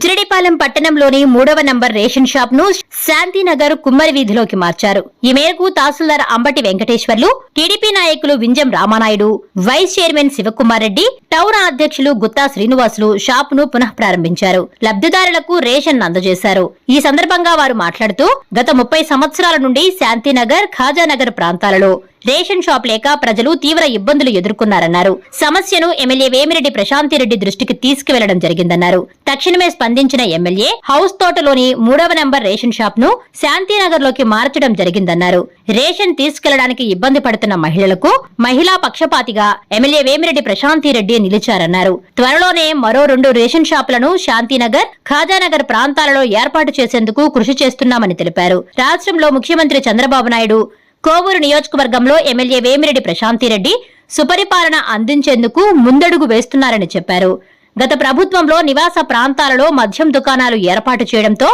బుచ్చిరెడ్డిపాలెం పట్టణంలోని మూడవ number ration షాప్ను Shantinagar కుమ్మరి వీధిలోకి మార్చారు. ఈ మేరకు తహసీల్దార్ అంబటి వెంకటేశ్వర్లు టీడీపీ నాయకులు Vinjam Ramanaidu vice chairman Sivakumar Reddy town అధ్యక్షులు గుత్తా శ్రీనివాసులు షాప్ను పునః ప్రారంభించారు. లబ్ధిదారులకు రేషన్ అందజేశారు. ఈ సందర్భంగా వారు మాట్లాడుతూ గత ముప్పై సంవత్సరాల నుండి శాంతినగర్ ఖాజానగర్ ప్రాంతాలలో రేషన్ షాప్ లేక ప్రజలు తీవ్ర ఇబ్బందులు ఎదుర్కొన్నారన్నారు. సమస్యను ఎమ్మెల్యే వేమిరెడ్డి ప్రశాంతిరెడ్డి దృష్టికి తీసుకువెళ్ళడం జరిగిందన్నారు. తక్షణమే స్పందించిన ఎమ్మెల్యే హౌస్ తోటలోని మూడవ నెంబర్ రేషన్ షాప్ను శాంతినగర్లోకి మార్చడం జరిగిందన్నారు. రేషన్ తీసుకెళ్ళడానికి ఇబ్బంది పడుతున్న మహిళలకు మహిళా పక్షపాతిగా ఎమ్మెల్యే వేమిరెడ్డి ప్రశాంతిరెడ్డి నిలిచారన్నారు. త్వరలోనే మరో రెండు రేషన్ షాపులను శాంతినగర్ ఖాజానగర్ ప్రాంతాలలో ఏర్పాటు చేసేందుకు కృషి చేస్తున్నామని తెలిపారు. రాష్ట్రంలో ముఖ్యమంత్రి చంద్రబాబు నాయుడు కోవూరు నియోజకవర్గంలో ఎమ్మెల్యే వేమిరెడ్డి ప్రశాంతిరెడ్డి సుపరిపాలన అందించేందుకు ముందడుగు వేస్తున్నారని చెప్పారు. గత ప్రభుత్వంలో నివాస ప్రాంతాలలో మద్యం దుకాణాలు ఏర్పాటు చేయడంతో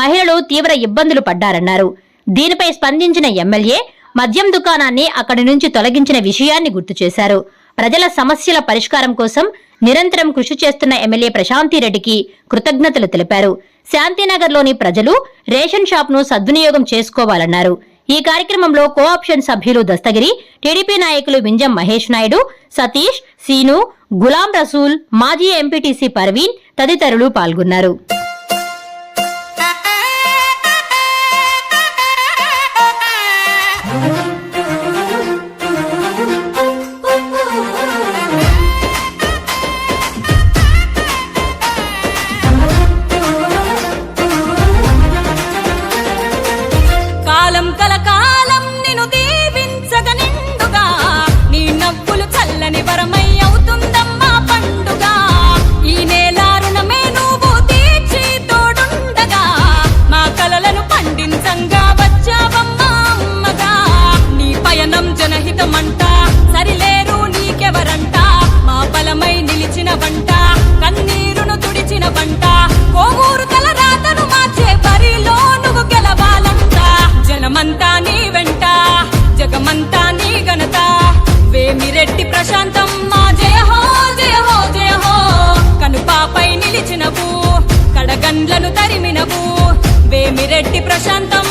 మహిళలు తీవ్ర ఇబ్బందులు పడ్డారన్నారు. దీనిపై స్పందించిన ఎమ్మెల్యే మద్యం దుకాణాన్ని అక్కడి నుంచి తొలగించిన విషయాన్ని గుర్తు చేశారు. ప్రజల సమస్యల పరిష్కారం కోసం నిరంతరం కృషి చేస్తున్న ఎమ్మెల్యే ప్రశాంతిరెడ్డికి కృతజ్ఞతలు తెలిపారు. శాంతినగర్లోని ప్రజలు రేషన్ షాప్ను సద్వినియోగం చేసుకోవాలన్నారు. ఈ కార్యక్రమంలో కోఆప్షన్ సభ్యులు దస్తగిరి టీడీపీ నాయకులు వింజం మహేష్ నాయుడు సతీష్ సీను గులాం రసూల్ మాజీ ఎంపీటీసీ పర్వీన్ తదితరులు పాల్గొన్నారు. కడగండ్లను తరిమినవు. వేమిరెడ్డి ప్రశాంతం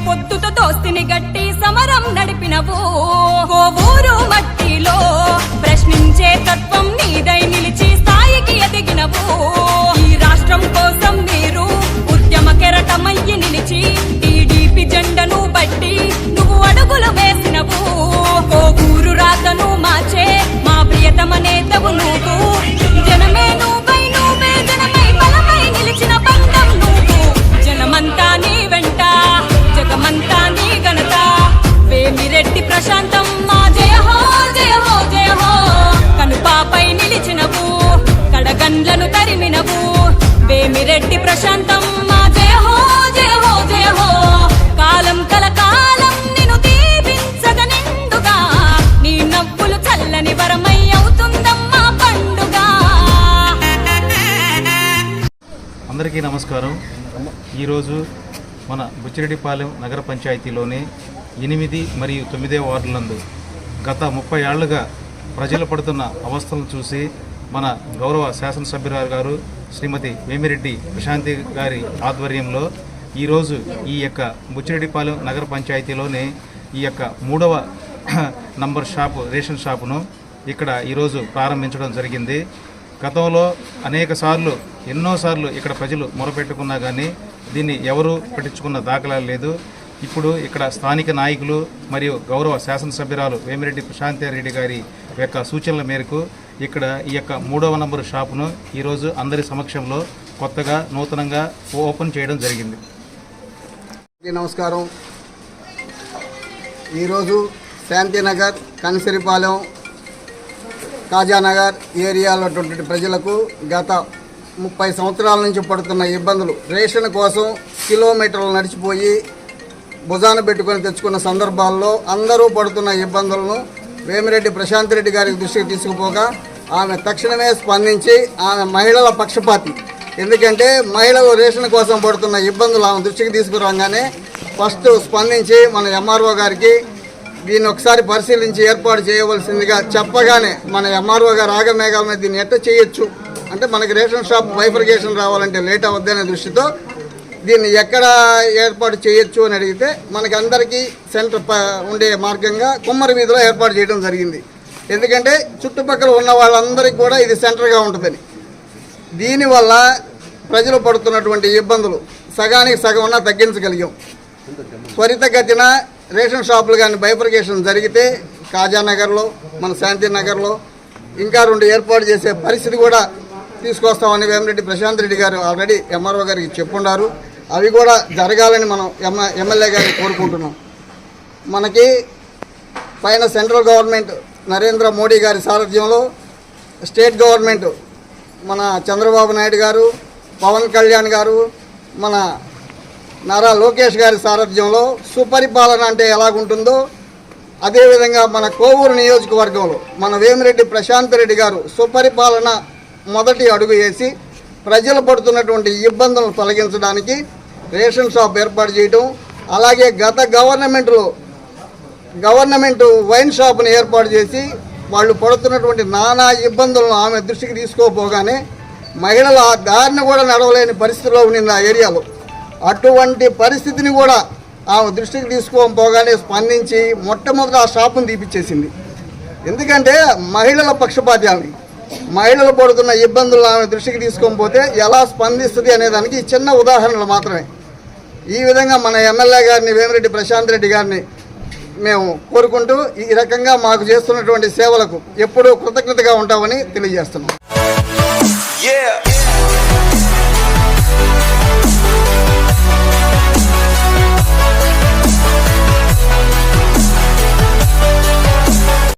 పొద్దుతో దోస్తిని గట్టి నమస్కారం. ఈరోజు మన బుచ్చిరెడ్డిపాలెం నగర పంచాయతీలోని ఎనిమిది మరియు తొమ్మిదే వార్డులందు గత ముప్పై ఏళ్ళుగా ప్రజలు పడుతున్న అవస్థలను చూసి మన గౌరవ శాసనసభ్యురాలు గారు శ్రీమతి వేమిరెడ్డి ప్రశాంతి గారి ఆధ్వర్యంలో ఈరోజు ఈ యొక్క బుచ్చిరెడ్డిపాలెం నగర పంచాయతీలోని ఈ యొక్క మూడవ నంబర్ షాపు రేషన్ షాపును ఇక్కడ ఈరోజు ప్రారంభించడం జరిగింది. గతంలో అనేక సార్లు ఎన్నోసార్లు ఇక్కడ ప్రజలు మొరపెట్టుకున్నా కానీ దీన్ని ఎవరూ పట్టించుకున్న దాఖలాలు లేదు. ఇప్పుడు ఇక్కడ స్థానిక నాయకులు మరియు గౌరవ శాసనసభ్యురాలు వేమిరెడ్డి ప్రశాంతి రెడ్డి గారి యొక్క సూచనల మేరకు ఇక్కడ ఈ యొక్క మూడవ నంబరు షాపును ఈరోజు అందరి సమక్షంలో కొత్తగా నూతనంగా ఓపెన్ చేయడం జరిగింది. నమస్కారం. ఈరోజు శాంతినగర్ కనిసిరిపాలెం కాజానగర్ ఏరియాలో ప్రజలకు గత ముప్పై సంవత్సరాల నుంచి పడుతున్న ఇబ్బందులు. రేషన్ కోసం కిలోమీటర్లు నడిచిపోయి భుజాన పెట్టుకొని తెచ్చుకున్న సందర్భాల్లో అందరూ పడుతున్న ఇబ్బందులను వేమిరెడ్డి ప్రశాంత్ రెడ్డి గారికి దృష్టికి తీసుకుపోగా ఆమె తక్షణమే స్పందించి ఆమె మహిళల పక్షపాతి. ఎందుకంటే మహిళలు రేషన్ కోసం పడుతున్న ఇబ్బందులు ఆమె దృష్టికి తీసుకురాగానే ఫస్ట్ స్పందించి మన ఎంఆర్ఓ గారికి దీన్ని ఒకసారి పరిశీలించి ఏర్పాటు చేయవలసిందిగా చెప్పగానే మన ఎంఆర్ఓ గారు ఆగమేఘాల మీద దీన్ని ఎట్ట చేయొచ్చు? అంటే మనకి రేషన్ షాప్ బైఫర్గేషన్ రావాలంటే లేట్ అవద్దనే దృష్టితో దీన్ని ఎక్కడ ఏర్పాటు చేయొచ్చు అని అడిగితే మనకి అందరికీ సెంటర్ ప- ఉండే మార్గంగా కుమ్మరి వీధిలో ఏర్పాటు చేయడం జరిగింది. ఎందుకంటే చుట్టుపక్కల ఉన్న వాళ్ళందరికీ కూడా ఇది సెంటర్గా ఉంటుందని. దీనివల్ల ప్రజలు పడుతున్నటువంటి ఇబ్బందులు సగానికి సగం ఉన్నా తగ్గించగలిగాం. త్వరితగతిన రేషన్ షాపులు కానీ బైఫర్కేషన్ జరిగితే కాజానగర్లో మన శాంతినగర్లో ఇంకా రెండు ఏర్పాటు చేసే పరిస్థితి కూడా తీసుకొస్తామని వేమిరెడ్డి ప్రశాంత్ రెడ్డి గారు ఆల్రెడీ ఎంఆర్ఓ గారికి చెప్పున్నారు అవి కూడా జరగాలని మనం ఎమ్మ ఎమ్మెల్యే గారిని కోరుకుంటున్నాం. మనకి పైన సెంట్రల్ గవర్నమెంట్ నరేంద్ర మోడీ గారి సారథ్యంలో స్టేట్ గవర్నమెంట్ మన చంద్రబాబు నాయుడు గారు పవన్ కళ్యాణ్ గారు మన నారా లోకేష్ గారి సారథ్యంలో సుపరిపాలన అంటే ఎలాగుంటుందో అదేవిధంగా మన కోవూరు నియోజకవర్గంలో మన వేమిరెడ్డి ప్రశాంత్ రెడ్డి గారు సుపరిపాలన మొదటి అడుగు వేసి ప్రజలు పడుతున్నటువంటి ఇబ్బందులను తొలగించడానికి రేషన్ షాప్ ఏర్పాటు చేయటం అలాగే గత గవర్నమెంట్లో గవర్నమెంట్ వైన్ షాప్ను ఏర్పాటు చేసి వాళ్ళు పడుతున్నటువంటి నానా ఇబ్బందులను ఆమె దృష్టికి తీసుకోపోగానే మహిళలు ఆ దారిని కూడా నడవలేని పరిస్థితిలో ఉండింది ఆ ఏరియాలో. అటువంటి పరిస్థితిని కూడా ఆమె దృష్టికి తీసుకోకపోగానే స్పందించి మొట్టమొదట ఆ షాపును తీపిచ్చేసింది. ఎందుకంటే మహిళల పక్షపాతి ఆమె మహిళలు పడుతున్న ఇబ్బందులు ఆమె దృష్టికి తీసుకోకపోతే ఎలా స్పందిస్తుంది అనేదానికి చిన్న ఉదాహరణలు మాత్రమే. ఈ విధంగా మన ఎమ్మెల్యే గారిని వేమిరెడ్డి ప్రశాంత్ రెడ్డి గారిని మేము కోరుకుంటూ ఈ రకంగా మాకు చేస్తున్నటువంటి సేవలకు ఎప్పుడూ కృతజ్ఞతగా ఉంటామని తెలియజేస్తున్నాం.